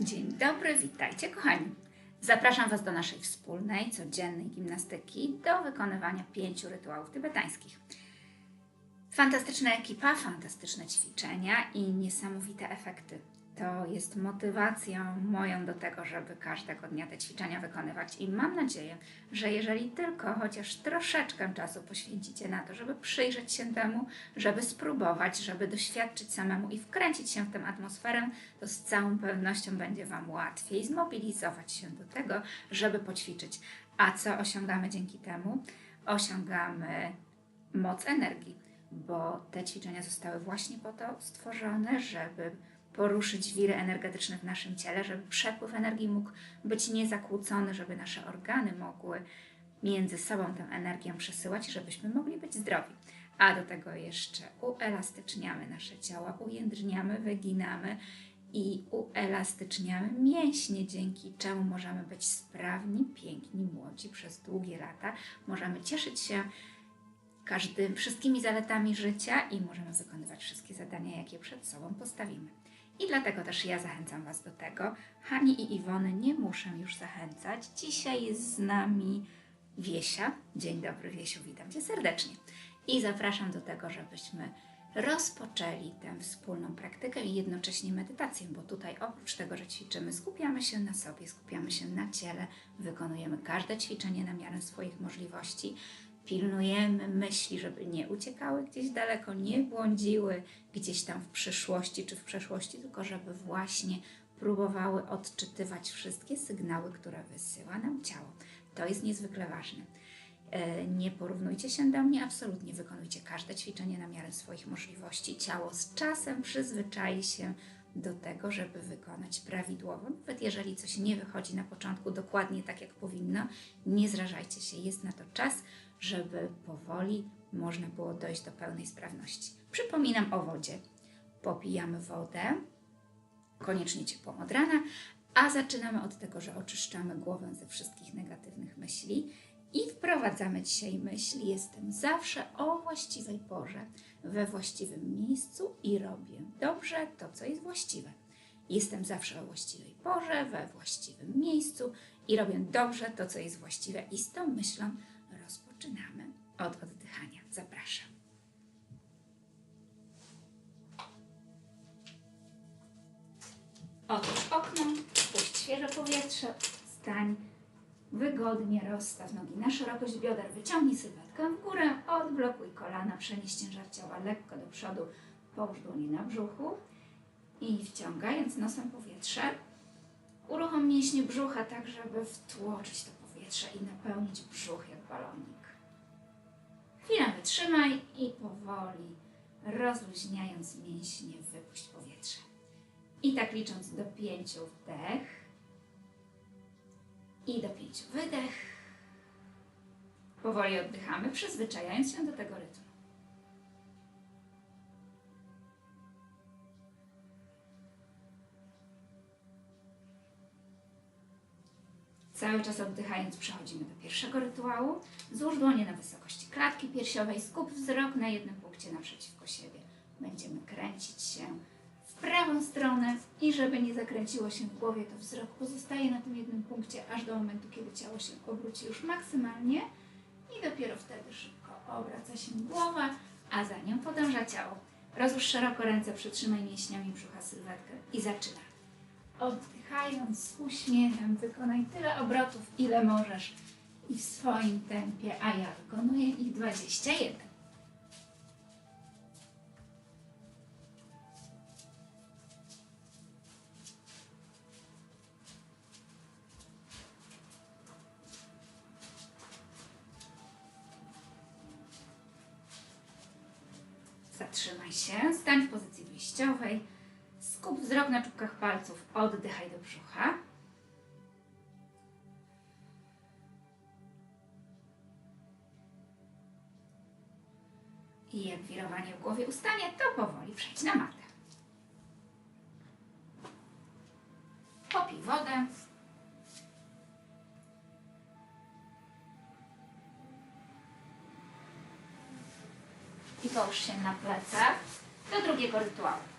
Dzień dobry, witajcie kochani. Zapraszam Was do naszej wspólnej, codziennej gimnastyki do wykonywania pięciu rytuałów tybetańskich. Fantastyczna ekipa, fantastyczne ćwiczenia i niesamowite efekty. To jest motywacją moją do tego, żeby każdego dnia te ćwiczenia wykonywać i mam nadzieję, że jeżeli tylko chociaż troszeczkę czasu poświęcicie na to, żeby przyjrzeć się temu, żeby spróbować, żeby doświadczyć samemu i wkręcić się w tę atmosferę, to z całą pewnością będzie Wam łatwiej zmobilizować się do tego, żeby poćwiczyć. A co osiągamy dzięki temu? Osiągamy moc energii, bo te ćwiczenia zostały właśnie po to stworzone, żeby poruszyć wiry energetyczne w naszym ciele, żeby przepływ energii mógł być niezakłócony, żeby nasze organy mogły między sobą tę energię przesyłać, żebyśmy mogli być zdrowi. A do tego jeszcze uelastyczniamy nasze ciała, ujędrniamy, wyginamy i uelastyczniamy mięśnie, dzięki czemu możemy być sprawni, piękni, młodzi przez długie lata. Możemy cieszyć się każdym, wszystkimi zaletami życia i możemy wykonywać wszystkie zadania, jakie przed sobą postawimy. I dlatego też ja zachęcam Was do tego. Hani i Iwony nie muszę już zachęcać. Dzisiaj jest z nami Wiesia. Dzień dobry Wiesiu, witam Cię serdecznie. I zapraszam do tego, żebyśmy rozpoczęli tę wspólną praktykę i jednocześnie medytację, bo tutaj oprócz tego, że ćwiczymy, skupiamy się na sobie, skupiamy się na ciele, wykonujemy każde ćwiczenie na miarę swoich możliwości, pilnujemy myśli, żeby nie uciekały gdzieś daleko, nie błądziły gdzieś tam w przyszłości czy w przeszłości, tylko żeby właśnie próbowały odczytywać wszystkie sygnały, które wysyła nam ciało. To jest niezwykle ważne. E, Nie porównujcie się do mnie, absolutnie wykonujcie każde ćwiczenie na miarę swoich możliwości. Ciało z czasem przyzwyczai się do tego, żeby wykonać prawidłowo. Nawet jeżeli coś nie wychodzi na początku dokładnie tak, jak powinno, nie zrażajcie się, jest na to czas, żeby powoli można było dojść do pełnej sprawności. Przypominam o wodzie. Popijamy wodę, koniecznie ciepłą od rana, a zaczynamy od tego, że oczyszczamy głowę ze wszystkich negatywnych myśli i wprowadzamy dzisiaj myśl: Jestem zawsze o właściwej porze, we właściwym miejscu i robię dobrze to, co jest właściwe. Jestem zawsze o właściwej porze, we właściwym miejscu i robię dobrze to, co jest właściwe. I z tą myślą rozpoczynamy od oddychania. Zapraszam. Otwórz okno, wpuść świeże powietrze, stań wygodnie, rozstaw nogi na szerokość bioder, wyciągnij sylwetkę w górę, odblokuj kolana, przenieś ciężar ciała lekko do przodu, połóż dłonie na brzuchu i wciągając nosem powietrze, uruchom mięśnie brzucha tak, żeby wtłoczyć to powietrze i napełnić brzuch jak balonik. Chwilę wytrzymaj i powoli, rozluźniając mięśnie, wypuść powietrze. I tak licząc do pięciu wdech i do pięciu wydech. Powoli oddychamy, przyzwyczajając się do tego rytmu. Cały czas oddychając przechodzimy do pierwszego rytuału. Złóż dłonie na wysokości klatki piersiowej, skup wzrok na jednym punkcie naprzeciwko siebie. Będziemy kręcić się w prawą stronę i żeby nie zakręciło się w głowie, to wzrok pozostaje na tym jednym punkcie, aż do momentu, kiedy ciało się obróci już maksymalnie i dopiero wtedy szybko obraca się głowa, a za nią podąża ciało. Rozłóż szeroko ręce, przytrzymaj mięśniami brzucha sylwetkę i zaczynamy. Oddychając z uśmiechem, wykonaj tyle obrotów, ile możesz i w swoim tempie, a ja wykonuję ich 21. Zatrzymaj się, stań w pozycji wyjściowej. Skup wzrok na czubkach palców, oddychaj do brzucha. I jak wirowanie w głowie ustanie, to powoli przejdź na matę. Popij wodę. I połóż się na plecach do drugiego rytuału.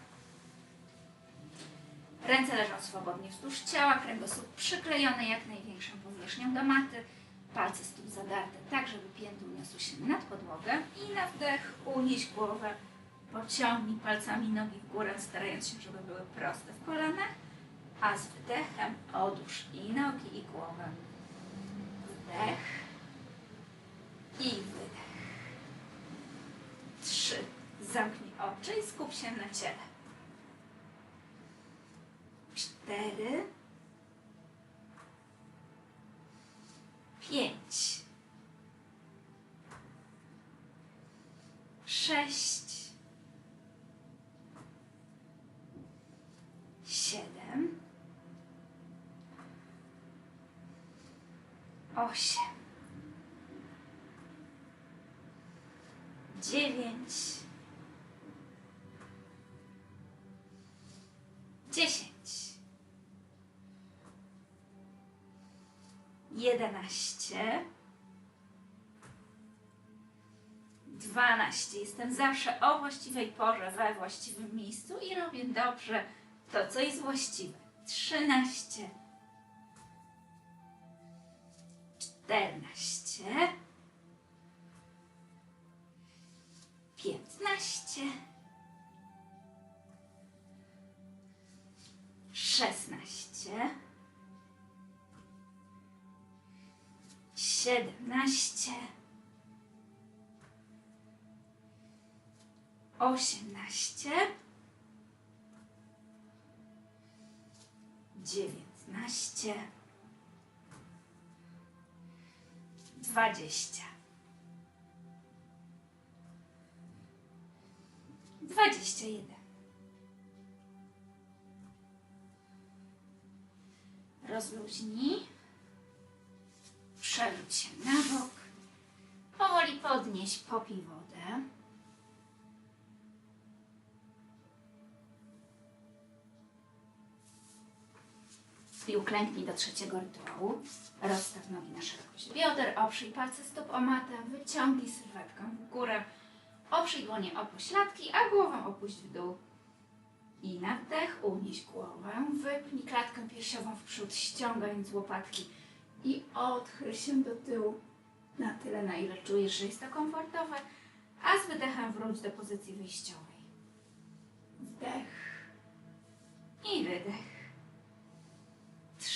Ręce leżą swobodnie wzdłuż ciała, kręgosłup przyklejony jak największą powierzchnią do maty, palce stóp zadarte tak, żeby pięty uniosły się nad podłogę i na wdech unieś głowę, pociągnij palcami nogi w górę, starając się, żeby były proste w kolanach, a z wdechem odłóż i nogi i głowę. Wdech i wydech. Trzy. Zamknij oczy i skup się na ciele. Cztery. Pięć. Sześć. Siedem. Osiem. Dziewięć. Dziesięć. Jedenaście. Dwanaście. Jestem zawsze o właściwej porze, we właściwym miejscu i robię dobrze to, co jest właściwe. Trzynaście. Czternaście. Piętnaście. Szesnaście. Siedemnaście. Osiemnaście. Dziewiętnaście. Dwadzieścia. Dwadzieścia jeden. Rozluźnij. Przewróć się na bok. Powoli podnieś, popij wodę. I uklęknij do trzeciego rytuału. Rozstaw nogi na szerokość bioder, oprzyj palce stóp o matę, wyciągnij sylwetkę w górę, oprzyj dłonie o pośladki, a głowę opuść w dół. I na wdech unieś głowę, wypnij klatkę piersiową w przód, ściągając łopatki i odchyl się do tyłu na tyle, na ile czujesz, że jest to komfortowe, a z wydechem wróć do pozycji wyjściowej. Wdech i wydech.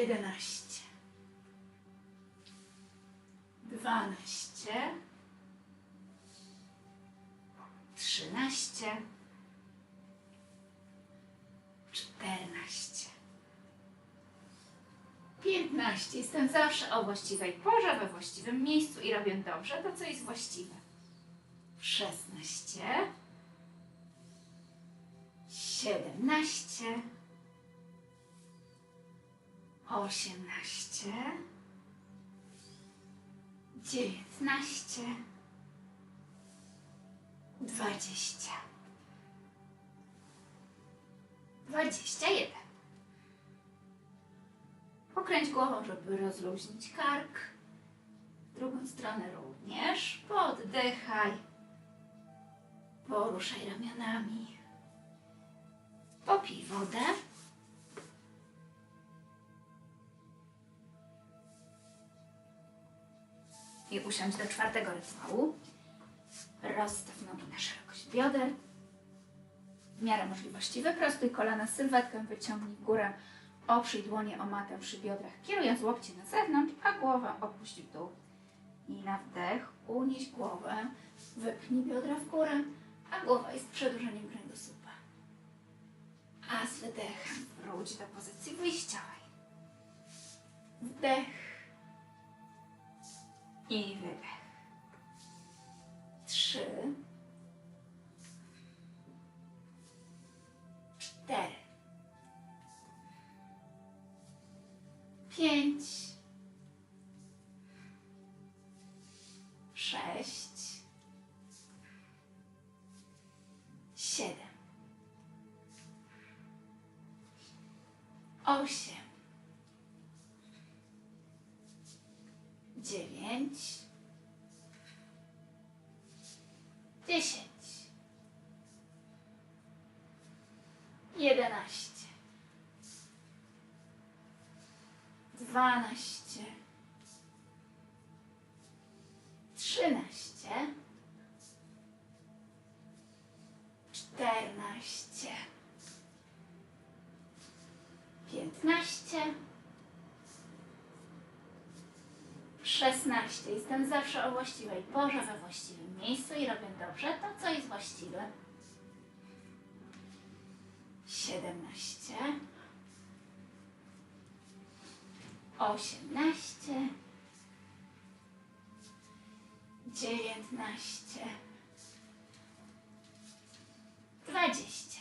jedenaście, dwanaście, trzynaście, czternaście. 15. Jestem zawsze o właściwej porze, we właściwym miejscu i robię dobrze to, co jest właściwe. 16. 17. 18. 19. 20. 21. Pokręć głową, żeby rozluźnić kark. W drugą stronę również. Poddychaj. Poruszaj ramionami. Popij wodę. I usiądź do czwartego rytuału. Rozstaw nogi na szerokość bioder. W miarę możliwości wyprostuj kolana, sylwetkę wyciągnij górę. Oprzyj dłonie o matę przy biodrach, kierując łokcie na zewnątrz, a głowę opuść w dół. I na wdech unieś głowę, wypnij biodra w górę, a głowa jest przedłużeniem kręgosłupa. A z wydechem wróć do pozycji wyjściowej. Wdech i wydech. Trzy, cztery, pięć, sześć, siedem, osiem. Dziewięć, dziesięć, jedenaście, dwanaście, 16. Jestem zawsze o właściwej porze, we właściwym miejscu i robię dobrze to, co jest właściwe. 17. 18. 19. 20.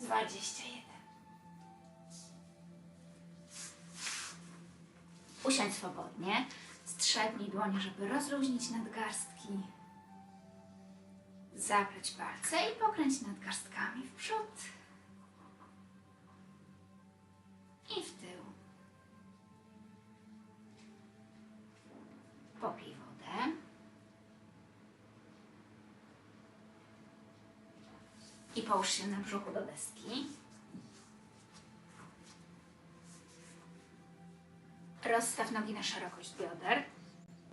21. Usiądź swobodnie, strzepnij dłonie, żeby rozluźnić nadgarstki. Zapleć palce i pokręć nadgarstkami w przód i w tył. Popij wodę. I połóż się na brzuchu do deski. Rozstaw nogi na szerokość bioder.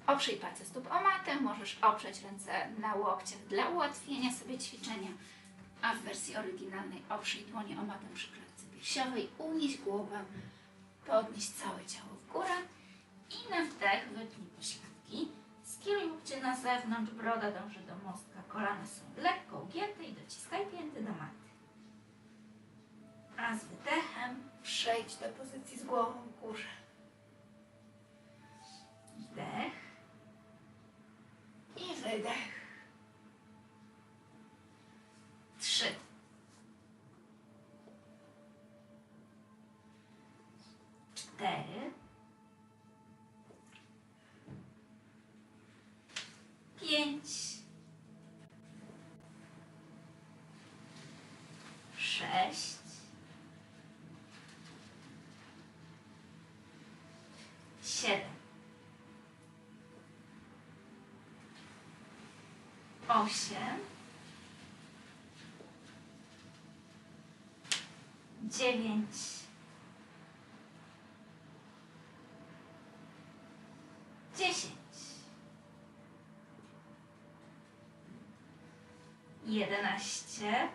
Oprzyj palce stóp o matę. Możesz oprzeć ręce na łokciach dla ułatwienia sobie ćwiczenia. A w wersji oryginalnej oprzyj dłonie o matę przy klatce piersiowej. Unieś głowę. Podnieś całe ciało w górę. I na wdech wypnij pośladki. Skieruj łokcie na zewnątrz. Broda dąży do mostka. Kolana są lekko ugięte i dociskaj pięty do maty. A z wydechem przejdź do pozycji z głową w górze. Wydech. Trzy. Cztery. Pięć. Sześć. Siedem. Osiem, dziewięć, dziesięć, jedenaście,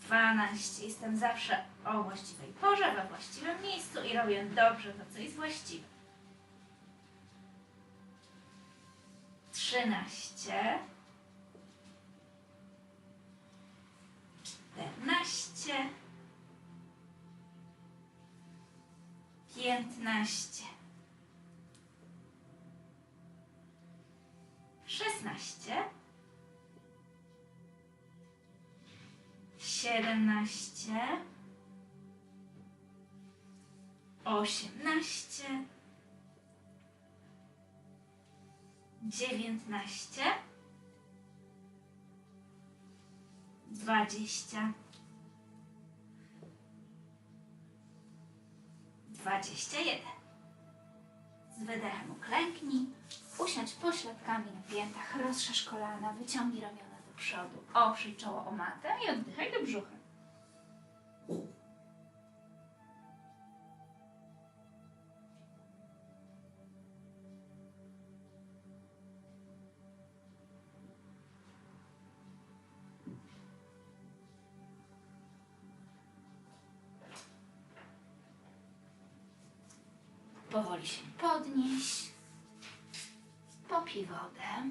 dwanaście. Jestem zawsze o właściwej porze, we właściwym miejscu i robię dobrze to, co jest właściwe. Trzynaście, czternaście, piętnaście, szesnaście, siedemnaście, osiemnaście, dziewiętnaście, dwadzieścia, dwadzieścia jeden. Z wydechem uklęknij, usiądź pośladkami na piętach, rozszerz kolana, wyciągnij ramiona do przodu, oprzyj czoło o matę i oddychaj do brzucha. Popij wodę.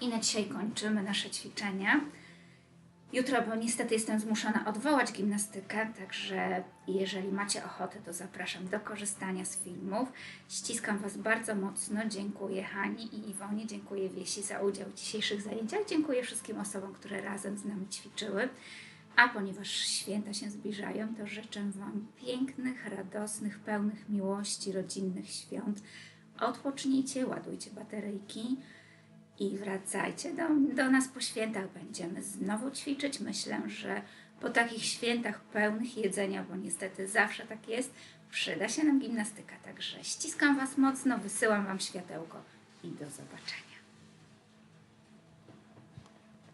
I na dzisiaj kończymy nasze ćwiczenia. Jutro, bo niestety jestem zmuszona odwołać gimnastykę, także jeżeli macie ochotę, to zapraszam do korzystania z filmów. Ściskam Was bardzo mocno. Dziękuję Hani i Iwonie, dziękuję Wiesi za udział w dzisiejszych zajęciach. Dziękuję wszystkim osobom, które razem z nami ćwiczyły. A ponieważ święta się zbliżają, to życzę Wam pięknych, radosnych, pełnych miłości, rodzinnych świąt. Odpocznijcie, ładujcie bateryjki i wracajcie do, do nas po świętach. Będziemy znowu ćwiczyć. Myślę, że po takich świętach pełnych jedzenia, bo niestety zawsze tak jest, przyda się nam gimnastyka. Także ściskam Was mocno, wysyłam Wam światełko i do zobaczenia.